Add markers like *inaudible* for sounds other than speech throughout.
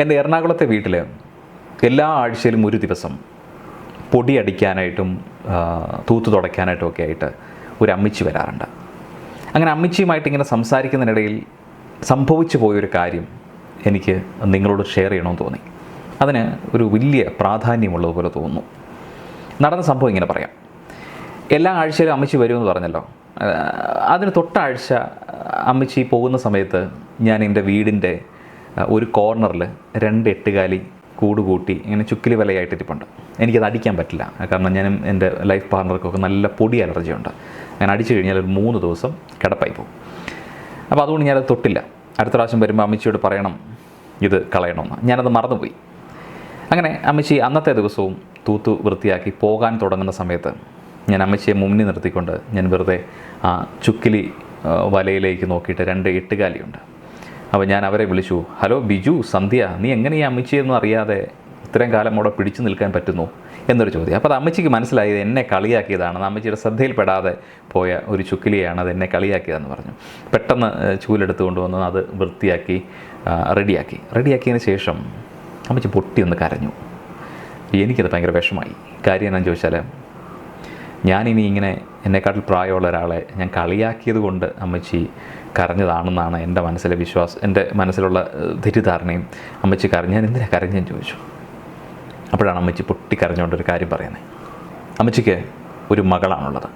എന്റെ എറണാകുളത്തെ വീട്ടിൽ എല്ലാ ആഴ്ചയിലും ഒരു ദിവസം പൊടി അടിക്കാനായിട്ടും തൂത്ത് തുടയ്ക്കാനായിട്ടും ഒക്കെ ആയിട്ട് ഒരു അമ്മിച്ചി വരാറുണ്ട്. അങ്ങനെ അമ്മിച്ചിയുമായിട്ട് ഇങ്ങനെ സംസാരിക്കുന്നതിനിടയിൽ സംഭവിച്ചു പോയൊരു കാര്യം എനിക്ക് നിങ്ങളോട് ഷെയർ ചെയ്യണമെന്ന് തോന്നി. അതിന് ഒരു വലിയ പ്രാധാന്യമുള്ളതുപോലെ തോന്നുന്നു. നടന്ന സംഭവം ഇങ്ങനെ പറയാം. എല്ലാ ആഴ്ചയിലും അമ്മച്ചി വരുമെന്ന് പറഞ്ഞല്ലോ. അതിന് തൊട്ടാഴ്ച അമ്മച്ചി പോകുന്ന സമയത്ത് ഞാൻ എന്റെ വീടിന്റെ ഒരു കോർണറിൽ രണ്ട് എട്ടുകാലി കൂട് കൂട്ടി ഇങ്ങനെ ചുക്കിലി വലയായിട്ടിരിപ്പുണ്ട് എനിക്കത് അടിക്കാൻ പറ്റില്ല. കാരണം ഞാനും എന്റെ ലൈഫ് പാർട്ണർക്കൊക്കെ നല്ല പൊടി അലർജി ഉണ്ട്. ഞാൻ അടിച്ചു കഴിഞ്ഞാൽ ഒരു മൂന്ന് ദിവസം കിടപ്പായി പോകും. അപ്പോൾ അതുകൊണ്ട് ഞാനത് തൊട്ടില്ല. അടുത്ത പ്രാവശ്യം വരുമ്പോൾ അമ്മച്ചിയോട് പറയണം ഇത് കളയണമെന്ന് ഞാനത് മറന്നുപോയി. അങ്ങനെ അമ്മച്ചി അന്നത്തെ ദിവസവും തൂത്തു വൃത്തിയാക്കി പോകാൻ തുടങ്ങുന്ന സമയത്ത് ഞാൻ അമ്മച്ചിയെ മുന്നിൽ നിർത്തിക്കൊണ്ട് ഞാൻ വെറുതെ ആ ചുക്കിലി വലയിലേക്ക് നോക്കിയിട്ട് രണ്ട് എട്ടുകാലിയുണ്ട്. അപ്പോൾ ഞാൻ അവരെ വിളിച്ചു ഹലോ ബിജു സന്ധ്യ നീ എങ്ങനെ ഈ അമ്മച്ചിയെന്നും അറിയാതെ ഇത്രയും കാലം അവിടെ പിടിച്ചു നിൽക്കാൻ പറ്റുന്നു? എന്നൊരു ചോദ്യം. അപ്പോൾ അത് അമ്മച്ചിക്ക് മനസ്സിലായത് എന്നെ കളിയാക്കിയതാണ്. അമ്മച്ചിയുടെ ശ്രദ്ധയിൽപ്പെടാതെ പോയ ഒരു ചുക്കിലിയാണ് അത് എന്നെ കളിയാക്കിയതെന്ന് പറഞ്ഞു. പെട്ടെന്ന് ചൂലെടുത്തു കൊണ്ടുവന്ന് അത് വൃത്തിയാക്കി റെഡിയാക്കി. റെഡിയാക്കിയതിന് ശേഷം അമ്മച്ചി പൊട്ടി ഒന്ന് കരഞ്ഞു. എനിക്കത് ഭയങ്കര വിഷമായി. കാര്യം എന്നാന്ന് ചോദിച്ചാൽ ഞാനിനി ഇങ്ങനെ എന്നെക്കാട്ടിൽ പ്രായമുള്ള ഒരാളെ ഞാൻ കളിയാക്കിയത് കൊണ്ട് അമ്മച്ചി കരഞ്ഞതാണെന്നാണ് എന്റെ മനസ്സിലെ വിശ്വാസം എന്റെ മനസ്സിലുള്ള തെറ്റിദ്ധാരണയും. അമ്മച്ചി കരഞ്ഞു ഞാൻ എന്തിനാണ് കരഞ്ഞെന്ന് ചോദിച്ചു. അപ്പോഴാണ് അമ്മച്ചി പൊട്ടി കരഞ്ഞുകൊണ്ടൊരു കാര്യം പറയുന്നത്. അമ്മച്ചിക്ക് ഒരു മകളാണുള്ളത്.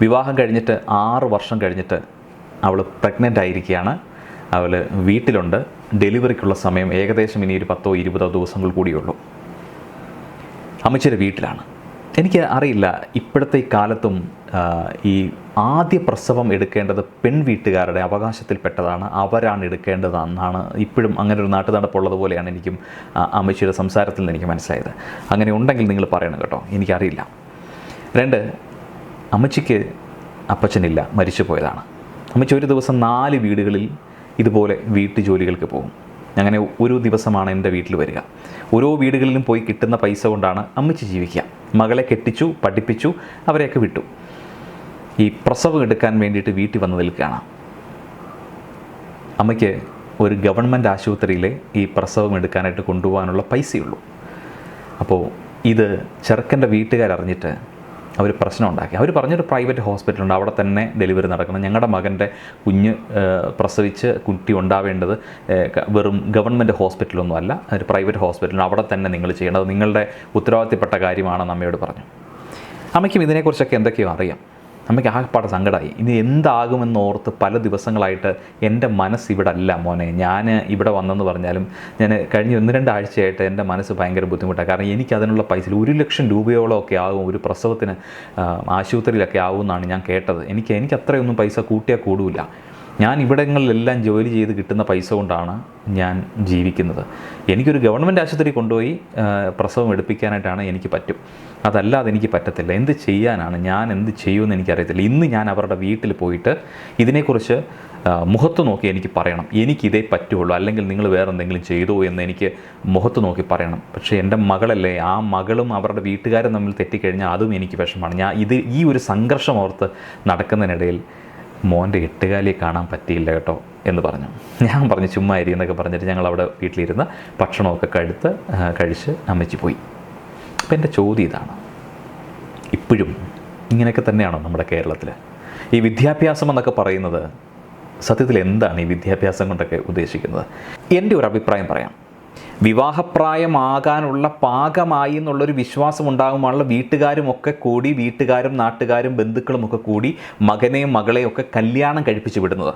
വിവാഹം കഴിഞ്ഞിട്ട് ആറ് വർഷം കഴിഞ്ഞിട്ട് അവൾ പ്രഗ്നന്റ് ആയിരിക്കുകയാണ്. അവൾ വീട്ടിലുണ്ട്. ഡെലിവറിക്കുള്ള സമയം ഏകദേശം ഇനി ഒരു പത്തോ ഇരുപതോ ദിവസങ്ങൾ കൂടിയുള്ളൂ അമ്മച്ചിയുടെ വീട്ടിലാണ്. എനിക്ക് അറിയില്ല ഇപ്പോഴത്തെ ഈ കാലത്തും ഈ ആദ്യ പ്രസവം എടുക്കേണ്ടത് പെൺവീട്ടുകാരുടെ അവകാശത്തിൽപ്പെട്ടതാണ് അവരാണ് എടുക്കേണ്ടതെന്നാണ് ഇപ്പോഴും അങ്ങനെ ഒരു നാട്ടു നടപ്പുള്ളത് പോലെയാണ് എനിക്കും അമ്മച്ചിയുടെ സംസാരത്തിൽ നിന്ന് എനിക്ക് മനസ്സിലായത്. അങ്ങനെ ഉണ്ടെങ്കിൽ നിങ്ങൾ പറയണം കേട്ടോ എനിക്കറിയില്ല. രണ്ട് അമ്മച്ചിക്ക് അപ്പച്ചനില്ല മരിച്ചു പോയതാണ്. അമ്മച്ചി ഒരു ദിവസം നാല് വീടുകളിൽ ഇതുപോലെ വീട്ടു ജോലികൾക്ക് പോകും. അങ്ങനെ ഒരു ദിവസമാണ് എന്റെ വീട്ടിൽ വരിക. ഓരോ വീടുകളിലും പോയി കിട്ടുന്ന പൈസ കൊണ്ടാണ് അമ്മച്ചി ജീവിക്കുക. മകളെ കെട്ടിച്ചു പഠിപ്പിച്ചു അവരെയൊക്കെ വിട്ടു. ഈ പ്രസവം എടുക്കാൻ വേണ്ടിയിട്ട് വീട്ടിൽ വന്ന് നിൽക്കുകയാണ്. അമ്മയ്ക്ക് ഒരു ഗവൺമെന്റ് ആശുപത്രിയിലെ ഈ പ്രസവം എടുക്കാനായിട്ട് കൊണ്ടുപോകാനുള്ള പൈസയുള്ളൂ. അപ്പോൾ ഇത് ചെറുക്കന്റെ വീട്ടുകാരറിഞ്ഞിട്ട് അവർ പ്രശ്നം ഉണ്ടാക്കി അവർ പറഞ്ഞൊരു പ്രൈവറ്റ് ഹോസ്പിറ്റലുണ്ട് അവിടെ തന്നെ ഡെലിവറി നടക്കണം. ഞങ്ങളുടെ മകന്റെ കുഞ്ഞ് പ്രസവിച്ച് കുട്ടി ഉണ്ടാവേണ്ടത് വെറും ഗവൺമെന്റ് ഹോസ്പിറ്റലൊന്നും അല്ല. ഒരു പ്രൈവറ്റ് ഹോസ്പിറ്റലാണ് അവിടെ തന്നെ നിങ്ങൾ ചെയ്യേണ്ടത്. നിങ്ങളുടെ ഉത്തരവാദിത്തപ്പെട്ട കാര്യമാണെന്ന് അമ്മയോട് പറഞ്ഞു അമ്മയ്ക്കും ഇതിനെക്കുറിച്ചൊക്കെ എന്തൊക്കെയോ അറിയാം. അമ്മയ്ക്ക് ആകെപ്പാടെ സങ്കടമായി. ഇനി എന്താകുമെന്ന് ഓർത്ത് പല ദിവസങ്ങളായിട്ട് എന്റെ മനസ്സ് ഇവിടെ അല്ല മോനെ. ഞാൻ ഇവിടെ വന്നെന്ന് പറഞ്ഞാലും ഞാൻ കഴിഞ്ഞ ഒന്ന് രണ്ടാഴ്ചയായിട്ട് എന്റെ മനസ്സ് ഭയങ്കര ബുദ്ധിമുട്ടാണ്. കാരണം എനിക്ക് അതിനുള്ള പൈസ ഒരു ലക്ഷം രൂപയോളം ഒക്കെ ആകും ഒരു പ്രസവത്തിന് ആശുപത്രിയിലൊക്കെ ആകുമെന്നാണ് ഞാൻ കേട്ടത്. എനിക്ക് എനിക്ക് അത്രയൊന്നും പൈസ കൂട്ടിയാൽ കൂടില്ല ഞാൻ ഇവിടങ്ങളിലെല്ലാം ജോലി ചെയ്ത് കിട്ടുന്ന പൈസ കൊണ്ടാണ് ഞാൻ ജീവിക്കുന്നത്. എനിക്കൊരു ഗവൺമെന്റ് ആശുപത്രി കൊണ്ടുപോയി പ്രസവം എടുപ്പിക്കാനായിട്ടാണ് എനിക്ക് പറ്റും. അതല്ലാതെ എനിക്ക് പറ്റത്തില്ല. എന്ത് ചെയ്യാനാണ്? ഞാൻ എന്ത് ചെയ്യുമെന്ന് എനിക്കറിയത്തില്ല. ഇന്ന് ഞാൻ അവരുടെ വീട്ടിൽ പോയിട്ട് ഇതിനെക്കുറിച്ച് മുഖത്ത് നോക്കി എനിക്ക് പറയണം. എനിക്കിതേ പറ്റുള്ളൂ. അല്ലെങ്കിൽ നിങ്ങൾ വേറെ എന്തെങ്കിലും ചെയ്തോ എന്ന് എനിക്ക് മുഖത്ത് നോക്കി പറയണം. പക്ഷേ എന്റെ മകളല്ലേ ആ മകളും അവരുടെ വീട്ടുകാരും തമ്മിൽ തെറ്റിക്കഴിഞ്ഞാൽ അതും എനിക്ക് വിഷമമാണ്. ഞാൻ ഇത് ഈ ഒരു സംഘർഷം ഓർത്ത് നടക്കുന്നതിനിടയിൽ മോന്റെ എട്ടുകാലിയെ കാണാൻ പറ്റിയില്ല കേട്ടോ എന്ന് പറഞ്ഞു. ഞാൻ പറഞ്ഞു ചുമ്മാ ഇരി എന്നൊക്കെ പറഞ്ഞിട്ട് ഞങ്ങൾ അവിടെ വീട്ടിലിരുന്ന് ഭക്ഷണമൊക്കെ കഴുത്ത് കഴിച്ച് അമ്മച്ചി പോയി. അപ്പം എന്റെ ചോദ്യം ഇതാണ്. ഇപ്പോഴും ഇങ്ങനെയൊക്കെ തന്നെയാണോ നമ്മുടെ കേരളത്തിൽ ഈ വിദ്യാഭ്യാസം എന്നൊക്കെ പറയുന്നത് സത്യത്തിൽ എന്താണ് ഈ വിദ്യാഭ്യാസം കൊണ്ടൊക്കെ ഉദ്ദേശിക്കുന്നത്? എന്റെ ഒരു അഭിപ്രായം പറയാം. വിവാഹപ്രായമാകാനുള്ള പാകമായി എന്നുള്ളൊരു വിശ്വാസം ഉണ്ടാകുമ്പോഴുള്ള വീട്ടുകാരും ഒക്കെ കൂടി വീട്ടുകാരും നാട്ടുകാരും ബന്ധുക്കളും ഒക്കെ കൂടി മകനെയും മകളെയും ഒക്കെ കല്യാണം കഴിപ്പിച്ച് വിടുന്നത്.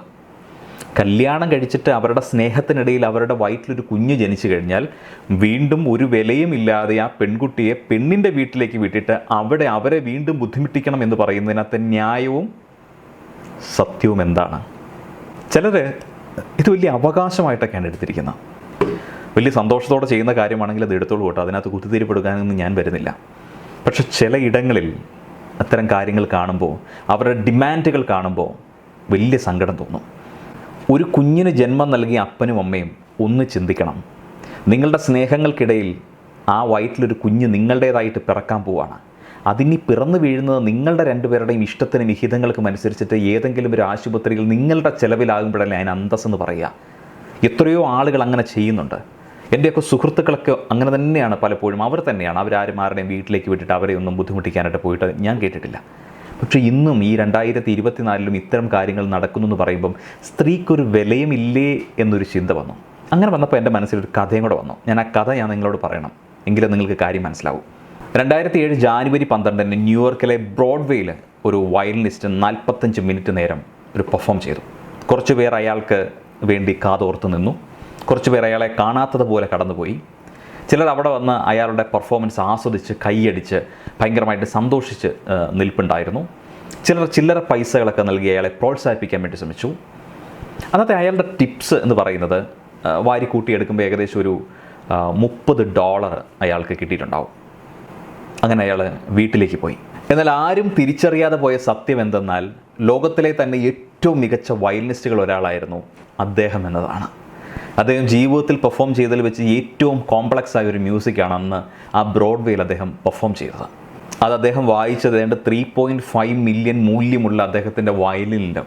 കല്യാണം കഴിച്ചിട്ട് അവരുടെ സ്നേഹത്തിനിടയിൽ അവരുടെ വയറ്റിലൊരു കുഞ്ഞ് ജനിച്ചു കഴിഞ്ഞാൽ വീണ്ടും ഒരു വിലയും ഇല്ലാതെ ആ പെൺകുട്ടിയെ പെണ്ണിന്റെ വീട്ടിലേക്ക് വിട്ടിട്ട് അവിടെ അവരെ വീണ്ടും ബുദ്ധിമുട്ടിക്കണം എന്ന് പറയുന്നതിനകത്ത് ന്യായവും സത്യവും എന്താണ്? ചിലർ ഇത് വലിയ അവകാശമായിട്ടൊക്കെയാണ് എടുത്തിരിക്കുന്നത്. വലിയ സന്തോഷത്തോടെ ചെയ്യുന്ന കാര്യമാണെങ്കിൽ അത് എടുത്തോളൂ കേട്ടോ. അതിനകത്ത് കുത്തിത്തിരിപ്പെടുക്കാനൊന്നും ഞാൻ വരുന്നില്ല. പക്ഷെ ചില ഇടങ്ങളിൽ അത്തരം കാര്യങ്ങൾ കാണുമ്പോൾ അവരുടെ ഡിമാൻഡുകൾ കാണുമ്പോൾ വലിയ സങ്കടം തോന്നും. ഒരു കുഞ്ഞിന് ജന്മം നൽകിയ അപ്പനും അമ്മയും ഒന്ന് ചിന്തിക്കണം. നിങ്ങളുടെ സ്നേഹങ്ങൾക്കിടയിൽ ആ വയറ്റിലൊരു കുഞ്ഞ് നിങ്ങളുടേതായിട്ട് പിറക്കാൻ പോവാണ്. അതിനി പിറന്നു വീഴുന്നത് നിങ്ങളുടെ രണ്ടുപേരുടെയും ഇഷ്ടത്തിനും വിഹിതങ്ങൾക്കും അനുസരിച്ചിട്ട് ഏതെങ്കിലും ഒരു ആശുപത്രിയിൽ നിങ്ങളുടെ ചിലവിലാകുമ്പോഴല്ലേ അതിന് അന്തസ്സെന്ന് പറയുക. എത്രയോ ആളുകൾ അങ്ങനെ ചെയ്യുന്നുണ്ട്. എന്റെയൊക്കെ സുഹൃത്തുക്കളൊക്കെ അങ്ങനെ തന്നെയാണ് പലപ്പോഴും. അവർ തന്നെയാണ്. അവരാരും ആരുടെയും വീട്ടിലേക്ക് വിട്ടിട്ട് അവരെ ഒന്നും ബുദ്ധിമുട്ടിക്കാനായിട്ട് പോയിട്ട് ഞാൻ കേട്ടിട്ടില്ല. പക്ഷേ ഇന്നും ഈ രണ്ടായിരത്തി ഇരുപത്തിനാലിലും ഇത്തരം കാര്യങ്ങൾ നടക്കുന്നു എന്ന് പറയുമ്പം സ്ത്രീക്കൊരു വിലയുമില്ലേ എന്നൊരു ചിന്ത വന്നു. അങ്ങനെ വന്നപ്പോൾ എന്റെ മനസ്സിലൊരു കഥയും കൂടെ വന്നു. ഞാൻ ആ കഥ ഞാൻ നിങ്ങളോട് പറയണം. എങ്കിലും നിങ്ങൾക്ക് കാര്യം മനസ്സിലാവും. രണ്ടായിരത്തി ഏഴ് ജാനുവരി പന്ത്രണ്ടിന് ന്യൂയോർക്കിലെ ബ്രോഡ്വേയിൽ ഒരു വയലിനിസ്റ്റ് നാൽപ്പത്തഞ്ച് മിനിറ്റ് നേരം ഒരു പെർഫോം ചെയ്തു. കുറച്ച് പേർ അയാൾക്ക് വേണ്ടി കാതോർത്ത് നിന്നു. കുറച്ച് പേർ അയാളെ കാണാത്തതുപോലെ കടന്നുപോയി. ചിലർ അവിടെ വന്ന് അയാളുടെ പെർഫോമൻസ് ആസ്വദിച്ച് കൈയടിച്ച് ഭയങ്കരമായിട്ട് സന്തോഷിച്ച് നിൽപ്പുണ്ടായിരുന്നു. ചിലർ ചില്ലറ പൈസകളൊക്കെ നൽകി അയാളെ പ്രോത്സാഹിപ്പിക്കാൻ വേണ്ടി ശ്രമിച്ചു. അന്നത്തെ അയാളുടെ ടിപ്സ് എന്ന് പറയുന്നത് വാരി കൂട്ടിയെടുക്കുമ്പോൾ ഏകദേശം ഒരു മുപ്പത് ഡോളർ അയാൾക്ക് കിട്ടിയിട്ടുണ്ടാവും. അങ്ങനെ അയാൾ വീട്ടിലേക്ക് പോയി. എന്നാൽ ആരും തിരിച്ചറിയാതെ പോയ സത്യം എന്തെന്നാൽ ലോകത്തിലെ തന്നെ ഏറ്റവും മികച്ച വയലിനിസ്റ്റുകൾ ഒരാളായിരുന്നു അദ്ദേഹം എന്നതാണ്. അദ്ദേഹം ജീവിതത്തിൽ പെർഫോം ചെയ്തതിൽ വെച്ച് ഏറ്റവും കോംപ്ലക്സ് ആയ ഒരു മ്യൂസിക്കാണ് അന്ന് ആ ബ്രോഡ്വേയിൽ അദ്ദേഹം പെർഫോം ചെയ്തത്. അത് അദ്ദേഹം വായിച്ചത് ഏതാണ്ട് ത്രീ പോയിന്റ് ഫൈവ് മില്യൺ മൂല്യമുള്ള അദ്ദേഹത്തിന്റെ വയലിനിലും.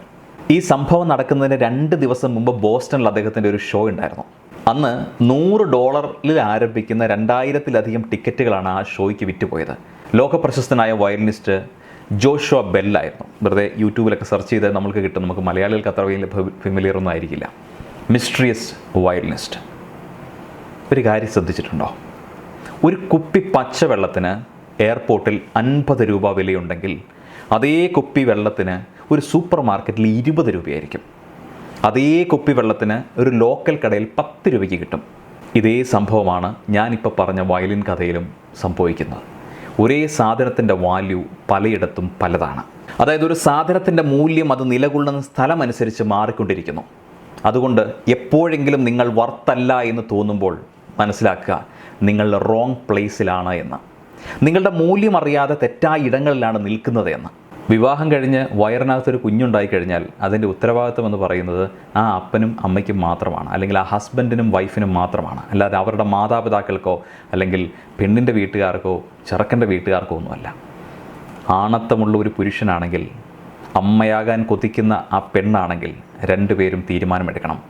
ഈ സംഭവം നടക്കുന്നതിന് രണ്ട് ദിവസം മുമ്പ് ബോസ്റ്റണിൽ അദ്ദേഹത്തിന്റെ ഒരു ഷോ ഉണ്ടായിരുന്നു. അന്ന് നൂറ് ഡോളറിൽ ആരംഭിക്കുന്ന രണ്ടായിരത്തിലധികം ടിക്കറ്റുകളാണ് ആ ഷോയ്ക്ക് വിറ്റുപോയത്. ലോകപ്രശസ്തനായ വയലിനിസ്റ്റ് ജോഷുവ ബെല്ലായിരുന്നു. വെറുതെ യൂട്യൂബിലൊക്കെ സെർച്ച് ചെയ്ത് നമുക്ക് കിട്ടും. നമുക്ക് മലയാളികൾക്ക് അത്ര വലിയ ഫെമിലിയർ ഒന്നും ആയിരിക്കില്ല. മിസ്ട്രിയസ് വയലിനിസ്റ്റ് ഒരു കാര്യം ശ്രദ്ധിച്ചിട്ടുണ്ടോ? ഒരു കുപ്പി പച്ചവെള്ളത്തിന് എയർപോർട്ടിൽ അൻപത് രൂപ വിലയുണ്ടെങ്കിൽ അതേ കുപ്പി വെള്ളത്തിന് ഒരു സൂപ്പർ മാർക്കറ്റിൽ ഇരുപത് രൂപയായിരിക്കും. അതേ കുപ്പി വെള്ളത്തിന് ഒരു ലോക്കൽ കടയിൽ പത്ത് രൂപയ്ക്ക് കിട്ടും. ഇതേ സംഭവമാണ് ഞാനിപ്പോൾ പറഞ്ഞ വയലിൻ കഥയിലും സംഭവിക്കുന്നത്. ഒരേ സാധനത്തിന്റെ വാല്യൂ പലയിടത്തും പലതാണ്. അതായത് ഒരു സാധനത്തിന്റെ മൂല്യം അത് നിലകൊള്ളുന്ന സ്ഥലമനുസരിച്ച് മാറിക്കൊണ്ടിരിക്കുന്നു. അതുകൊണ്ട് എപ്പോഴെങ്കിലും നിങ്ങൾ വർത്തല്ല എന്ന് തോന്നുമ്പോൾ മനസ്സിലാക്കുക നിങ്ങൾ റോങ് പ്ലേസിലാണ് എന്ന്. നിങ്ങളുടെ മൂല്യം അറിയാതെ തെറ്റായ ഇടങ്ങളിലാണ് നിൽക്കുന്നത് എന്ന്. വിവാഹം കഴിഞ്ഞ് വയറിനകത്തൊരു കുഞ്ഞുണ്ടായി കഴിഞ്ഞാൽ അതിന്റെ ഉത്തരവാദിത്വം എന്ന് പറയുന്നത് ആ അപ്പനും അമ്മയ്ക്കും മാത്രമാണ് അല്ലെങ്കിൽ ആ ഹസ്ബൻഡിനും വൈഫിനും മാത്രമാണ്. അല്ലാതെ അവരുടെ മാതാപിതാക്കൾക്കോ അല്ലെങ്കിൽ പെണ്ണിന്റെ വീട്ടുകാർക്കോ ചെറുക്കന്റെ വീട്ടുകാർക്കോ ഒന്നുമല്ല. ആണത്തമുള്ള ഒരു പുരുഷനാണെങ്കിൽ അമ്മയാകാൻ കൊതിക്കുന്ന ആ പെണ്ണാണെങ്കിൽ രണ്ടുപേരും തീരുമാനമെടുക്കണം.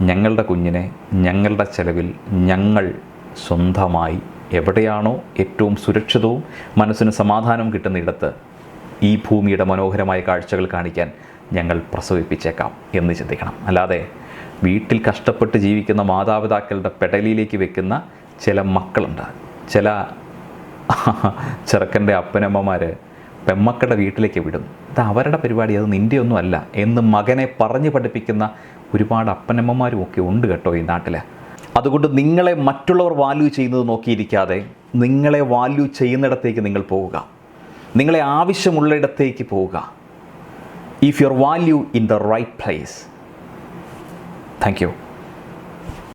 ഞങ്ങളുടെ കുഞ്ഞിനെ ഞങ്ങളുടെ ചെലവിൽ ഞങ്ങൾ സ്വന്തമായി എവിടെയാണോ ഏറ്റവും സുരക്ഷിതവും മനസ്സിന് സമാധാനവും കിട്ടുന്നിടത്ത് ഈ ഭൂമിയുടെ മനോഹരമായ കാഴ്ചകൾ കാണിക്കാൻ ഞങ്ങൾ പ്രസവിപ്പിച്ചേക്കാം എന്ന് ചിന്തിക്കണം. അല്ലാതെ വീട്ടിൽ കഷ്ടപ്പെട്ട് ജീവിക്കുന്ന മാതാപിതാക്കളുടെ പെടലിയിലേക്ക് വെക്കുന്ന ചില മക്കളുണ്ട്. ചില *laughs* ചെറുക്കന്റെ അപ്പനമ്മമാർ പെമ്മക്കളുടെ വീട്ടിലേക്ക് വിടും. ഇത് അവരുടെ പരിപാടി അത് നിന്റെ ഒന്നും അല്ല എന്ന് മകനെ പറഞ്ഞു പഠിപ്പിക്കുന്ന ഒരുപാട് അപ്പനമ്മമാരും ഒക്കെ ഉണ്ട് കേട്ടോ ഈ നാട്ടിൽ അതുകൊണ്ട് നിങ്ങളെ മറ്റുള്ളവർ വാല്യൂ ചെയ്യുന്നത് നോക്കിയിരിക്കാതെ നിങ്ങളെ വാല്യൂ ചെയ്യുന്നിടത്തേക്ക് നിങ്ങൾ പോവുക. നിങ്ങളെ ആവശ്യമുള്ളിടത്തേക്ക് പോവുക. If your value in the right place thank you